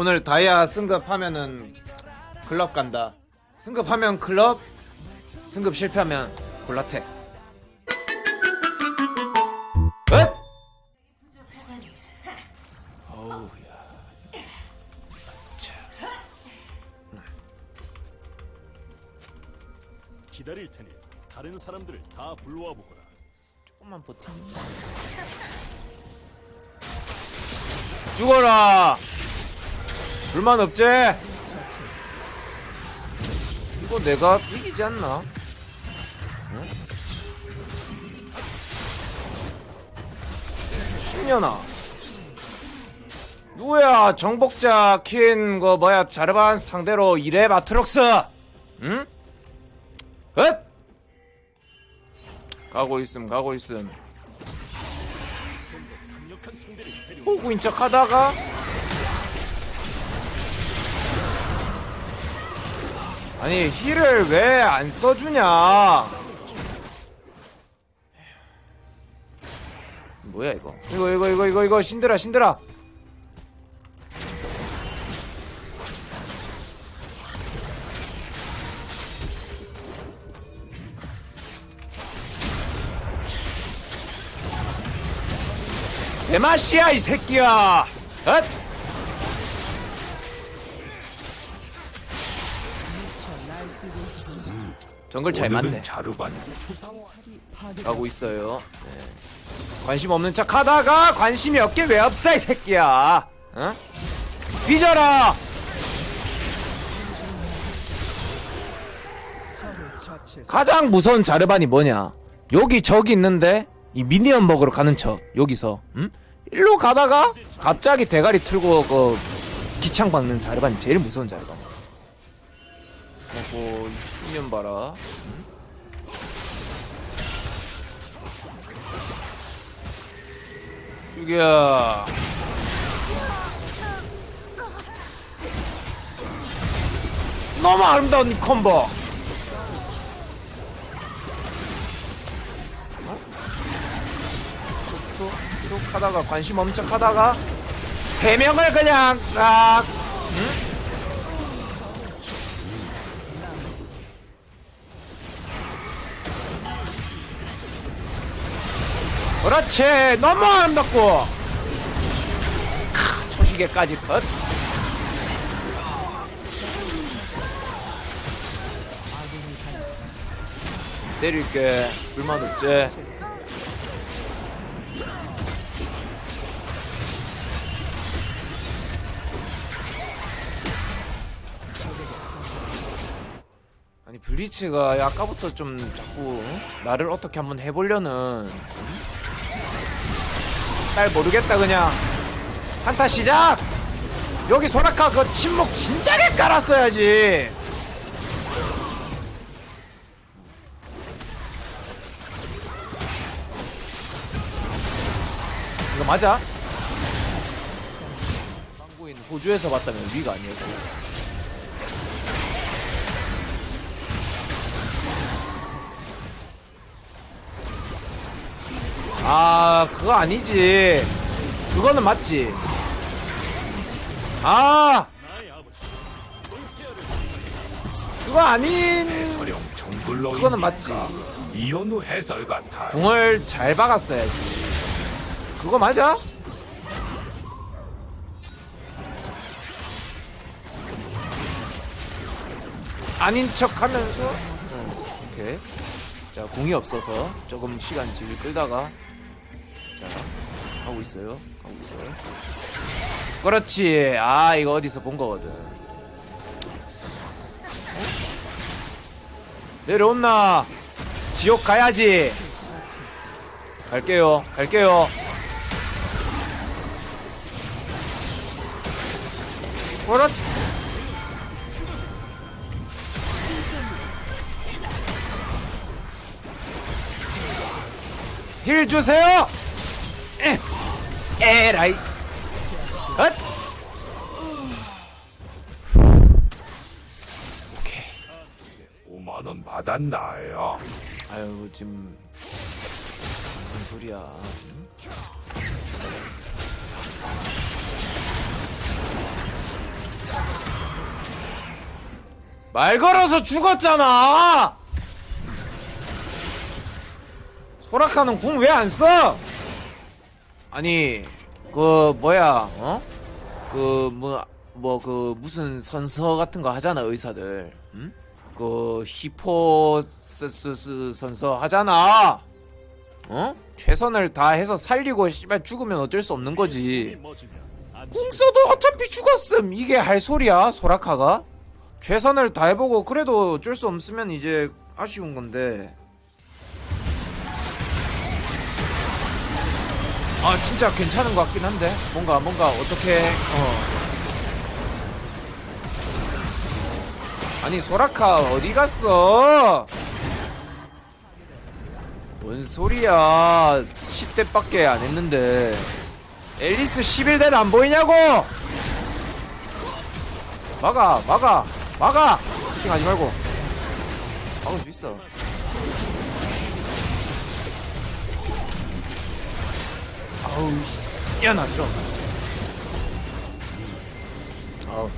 오늘 다이아 승급하면은 클럽 간다. 승급하면 클럽, 승급 실패하면 골라텍. 기다릴 테니 다른 사람들을 다 불러와 보거라. 조금만 버티면. 죽어라. 불만 없지? 이거 내가 이기지 않나? 응? 신년아. 누구야 정복자 킨 거 뭐야 자르반 상대로 이래 마트록스 응? 엇! 가고 있음 가고 있음 호구인 척 하다가 아니 힐을 왜 안 써주냐? 뭐야 이거? 이거 이거 이거 이거 이거 신들아 내 맛이야 이 새끼야. 엇! 정글 잘 맞네. 자르반. 가고 있어요. 네. 관심 없는 척 하다가 관심이 없게 왜 없어 이 새끼야? 어? 뒤져라! 가장 무서운 자르반이 뭐냐? 여기 저기 있는데 이 미니언 먹으러 가는 척 여기서. 음? 일로 가다가 갑자기 대가리 틀고 그 기창 박는 자르반이 제일 무서운 자르반. 어고 미니언 봐라 죽여 너무 아름다운 이 콤보 어? 또, 또 하다가 관심 엄청 하다가 세 명을 그냥 딱 응? 그렇지. 너무 아름답고. 크, 초시계까지 컷. 때릴게. 불만 없지. 아니 블리츠가 아까부터 좀 자꾸 어? 나를 어떻게 한번 해보려는 잘 모르겠다 그냥. 한타 시작! 여기 소라카 그 침묵 진작에 깔았어야지. 이거 맞아? 한국인 호주에서 봤다면 위가 아니었어 아 그거 아니지. 그거는 맞지. 아! 그거 아닌 서령 정글로 그거는 맞지. 이현우 해설 같아. 궁을 잘 박았어야지. 그거 맞아? 아닌 척 하면서? 어, 오케이. 자 궁이 없어서 조금 시간 지금 끌다가 자 하고 있어요. 하고 있어요. 그렇지. 아 이거 어디서 본 거거든. 내려온나. 지옥 가야지. 갈게요. 갈게요. 그렇 힐 주세요 에, 에라이 엇 오케이 5만 원 받았나요? 아유 지금 무슨 소리야 응? 말 걸어서 죽었잖아 소라카는 궁 왜 안 써? 아니 그 뭐야 어? 그 뭐 뭐 그 무슨 선서 같은 거 하잖아 의사들 응? 그 히포스스 선서 하잖아 어? 최선을 다해서 살리고 씨발 죽으면 어쩔 수 없는 거지 멋지면 안궁 써도 어차피 죽었음 이게 할 소리야 소라카가 최선을 다해보고 그래도 어쩔 수 없으면 이제 아쉬운 건데 아 진짜 괜찮은 것 같긴 한데 뭔가 뭔가 어떻게 어 아니 소라카 어디 갔어 뭔 소리야 10대밖에 안 했는데 앨리스 11대는 안 보이냐고! 막아, 막아, 막아! 피팅 하지 말고. 막을 수 있어. 나 좀. 아우.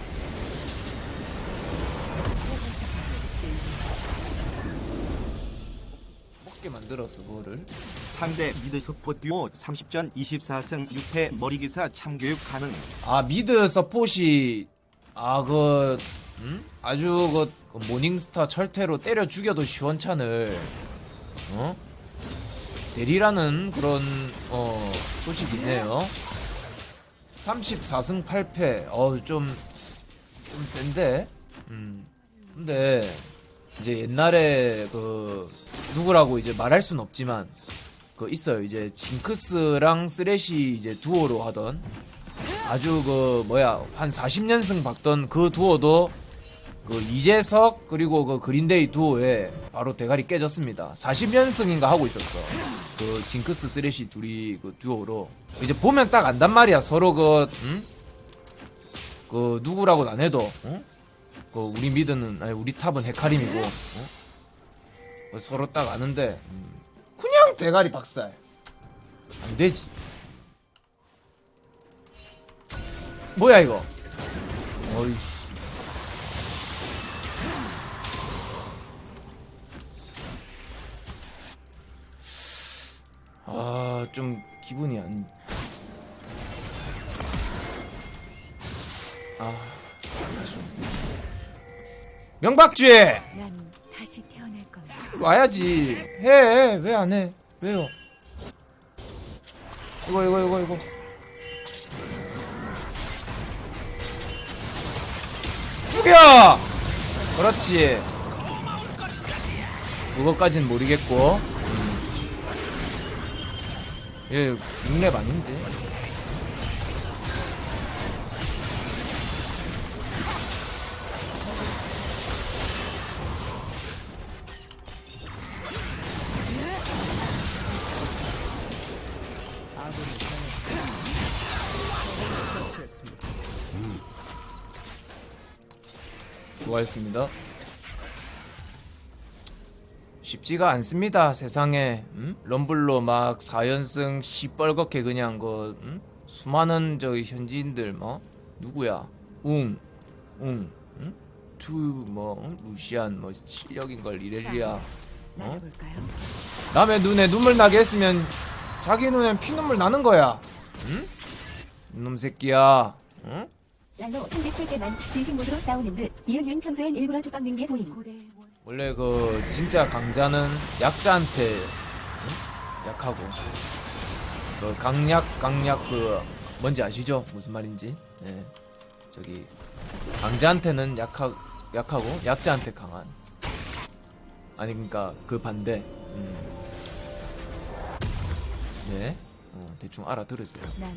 먹게 만들었어, 그거를. 상대 미드 속보 듀오 30전 24승 6패 머리기사 참교육 가능 아 미드 서폿이 아그 음? 아주 그, 그 모닝스타 철퇴로 때려 죽여도 시원찮을 어 대리라는 그런 어 소식이 있네요. 34승 8패. 어좀좀 좀 센데? 음. 근데 이제 옛날에 그 누구라고 이제 말할 순 없지만 그 있어요. 이제 징크스랑 쓰레쉬 이제 두오로 하던 아주 그 뭐야 한 40년승 박던 그 두오도 그 이재석 그리고 그 그린데이 두오에 바로 대가리 깨졌습니다. 40년승인가 하고 있었어. 그 징크스 쓰레쉬 둘이 그 듀오로 이제 보면 딱 안단 말이야 서로 그 음? 그 누구라고 안 해도 어? 그 우리 미드는 아니 우리 탑은 헤카림이고 어? 그 서로 딱 아는데 음, 그냥 대가리 박살 안 되지. 뭐야 이거? 어이. 아, 좀 기분이 안. 아, 아쉬운데. 명박쥐 난 다시 태어날 겁니다. 와야지. 해, 왜 안 해? 왜요? 이거 이거 이거 이거. 죽여! 그렇지. 그거까진 모르겠고. 음. 얘 6렙 아닌데? 수고하셨습니다. 쉽지가 않습니다 세상에 음? 럼블로 막 4연승 시뻘겋게 그냥 그 음? 수많은 저기 현지인들 뭐 누구야 웅, 웅, 응? 투뭐 루시안 뭐 실력인 걸 이렐리아 어? 남의 눈에 눈물 나게 했으면 자기 눈엔 피눈물 나는 거야 응? 이놈 새끼야 응? 랄로 상대 칠 때만 진심 모드로 싸우는 듯 이응윤 평소엔 일부러 죽박는 게 보임. 원래 그 진짜 강자는 약자한테 응? 약하고 그 강약 강약 그 뭔지 아시죠? 무슨 말인지? 네. 저기 강자한테는 약하 약하고 약자한테 강한 아니 그러니까 그 반대. 음. 네. 어, 대충 알아들으세요. 난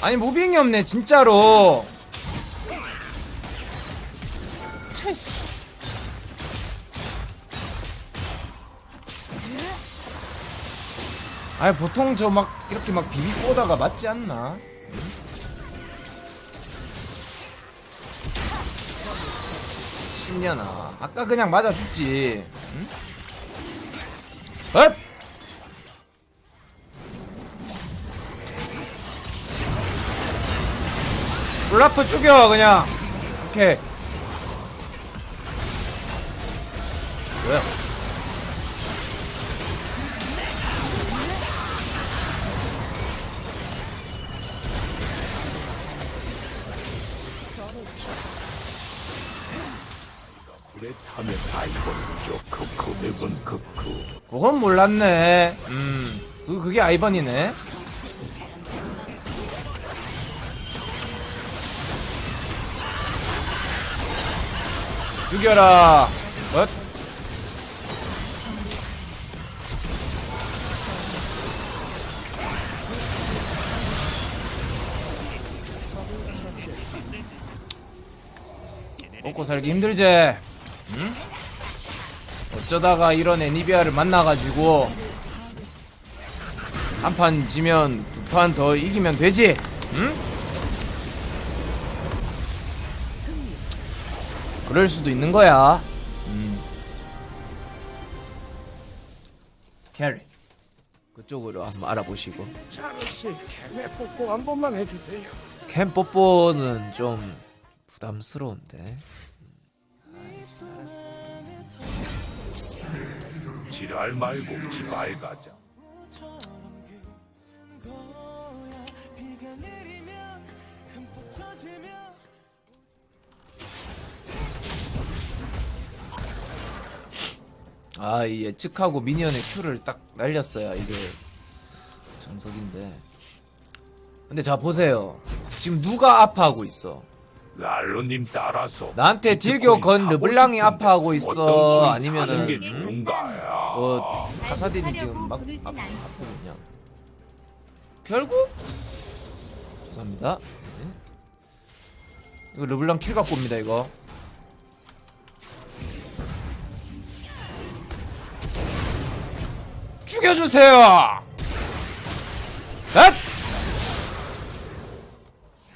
아니 무빙이 없네 진짜로. 아니 보통 저 막 이렇게 막 비비 꼬다가 맞지 않나? 응? 신년아 아까 그냥 맞아 죽지 응? 엇! 블라프 죽여 그냥 오케이 뭐야. 그건 몰랐네. 음 그, 그게 아이번이네. 죽여라 엇 먹고 살기 힘들지? 응? 어쩌다가 이런 애니비아를 만나가지고 한 판 지면 두 판 더 이기면 되지? 응? 그럴 수도 있는 거야. 음. 캐리. 그쪽으로 한번 알아보시고. 차르씨 캠에 뽀뽀 한 번만 해주세요. 캠 뽀뽀는 좀 부담스러운데. 지랄 말고 기발 가자. 아, 이 예측하고 미니언의 큐를 딱 날렸어야 이게 정석인데. 근데 자 보세요. 지금 누가 아파하고 있어? 랄로님 따라서 나한테 딜교 건 르블랑이 아파하고 있어? 아니면은 게 음? 어 카사딘이 지금 막 부르진 아, 않죠. 아프냐? 결국 죄송합니다. 네. 이거 르블랑 킬 갖고 옵니다 이거. 죽여주세요. 앗!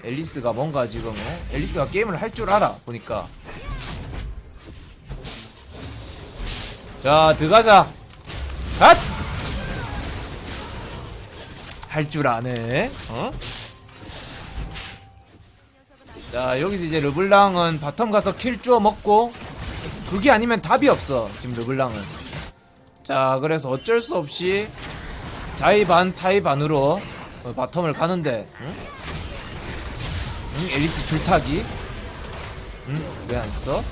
앨리스가 뭔가 지금 어? 앨리스가 게임을 할 줄 알아 보니까. 자 들어가자. 앗! 할줄 아네. 어? 자 여기서 이제 르블랑은 바텀 가서 킬 주워 먹고 그게 아니면 답이 없어 지금 르블랑은. 자 그래서 어쩔 수 없이 자이 반 타이 반으로 어, 바텀을 가는데 응? 응? 앨리스 줄타기 응? 왜 안 써?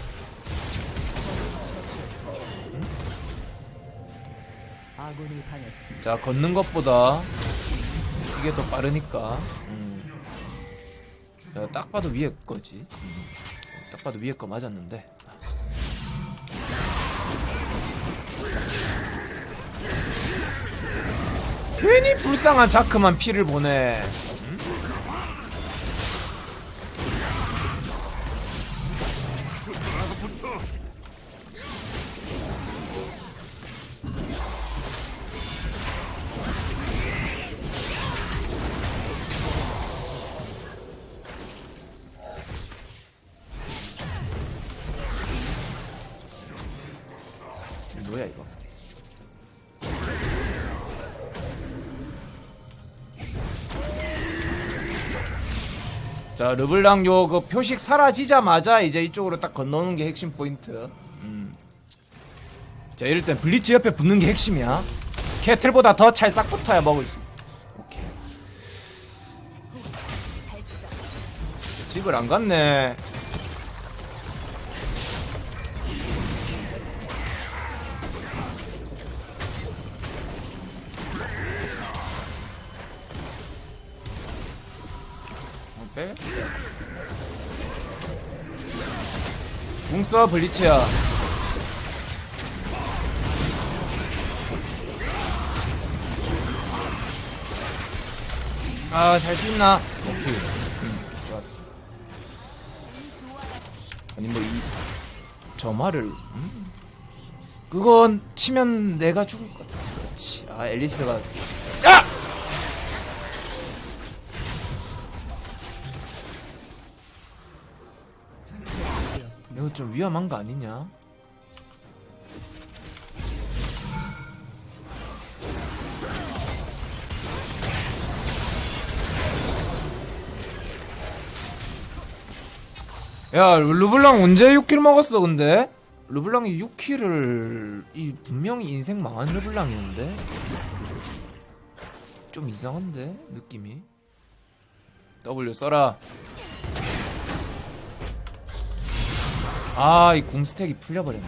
자 걷는 것보다 이게 더 빠르니까 음. 야, 딱 봐도 위에 거지 음. 딱 봐도 위에 거 맞았는데 괜히 불쌍한 자크만 피를 보내 뭐야 이거? 자 르블랑 요 그 표식 사라지자마자 이제 이쪽으로 딱 건너오는 게 핵심 포인트. 음. 자 이럴 땐 블리츠 옆에 붙는 게 핵심이야. 캐틀보다 더 찰싹 붙어야 먹을 수 오케이. 집을 안 갔네 빼? 궁써 블리츠야 아살수 있나? 오케이 음, 좋았어 아니 뭐 이 저 말을 음? 그건 치면 내가 죽을 것 같아 그렇지 아 앨리스가 이거 좀 위험한 거 아니냐? 야 르블랑 언제 6킬 먹었어 근데? 르블랑이 6킬을 이 분명히 인생 망한 르블랑이었는데 좀 이상한데 느낌이 W 써라 아 이 궁 스택이 풀려버렸네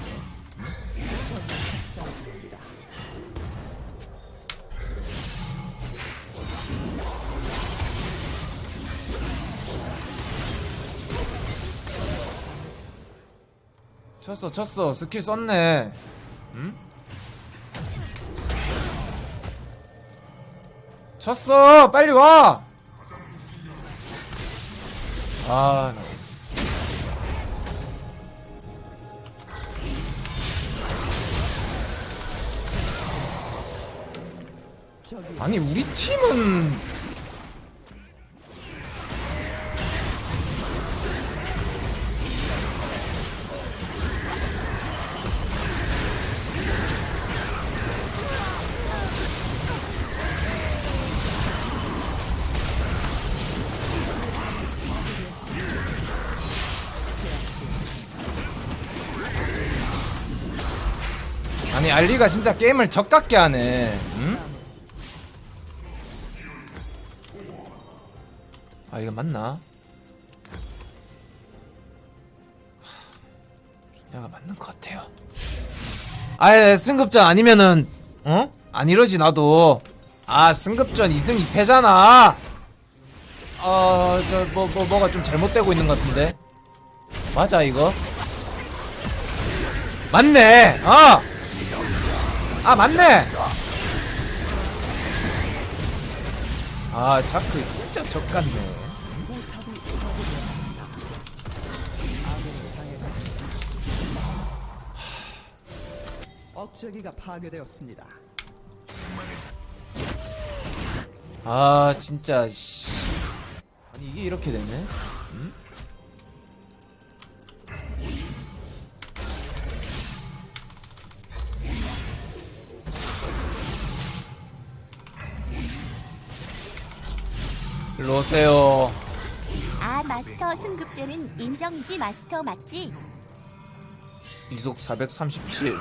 쳤어 쳤어 스킬 썼네 응? 쳤어 빨리 와 아, 나. 아니 우리 팀은 아니 알리가 진짜 게임을 적같게 하네. 이거 맞나? 야가 맞는 것 같아요. 아예 승급전 아니면은 어? 안 이러지 나도. 아 승급전 2승 2패잖아. 어저 뭐뭐 뭐가 좀 잘못되고 있는 것 같은데. 맞아 이거? 맞네. 어. 아 맞네. 아 자크 진짜 적같네. 억제기가 파괴되었습니다. 아 진짜 씨. 아니 이게 이렇게 되네. 일로 오세요. 아 마스터 승급제는 인정이지 마스터 맞지? 이속 437.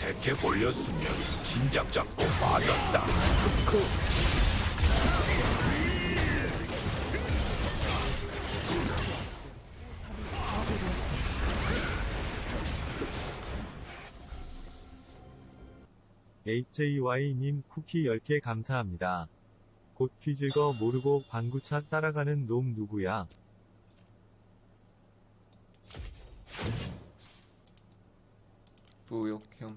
대캐 몰렸으면 진작 잡고 맞았다. HJY님 쿠키 10개 감사합니다. 곧 퀴즈 거 모르고 방구차 따라가는 놈 누구야? 부욕형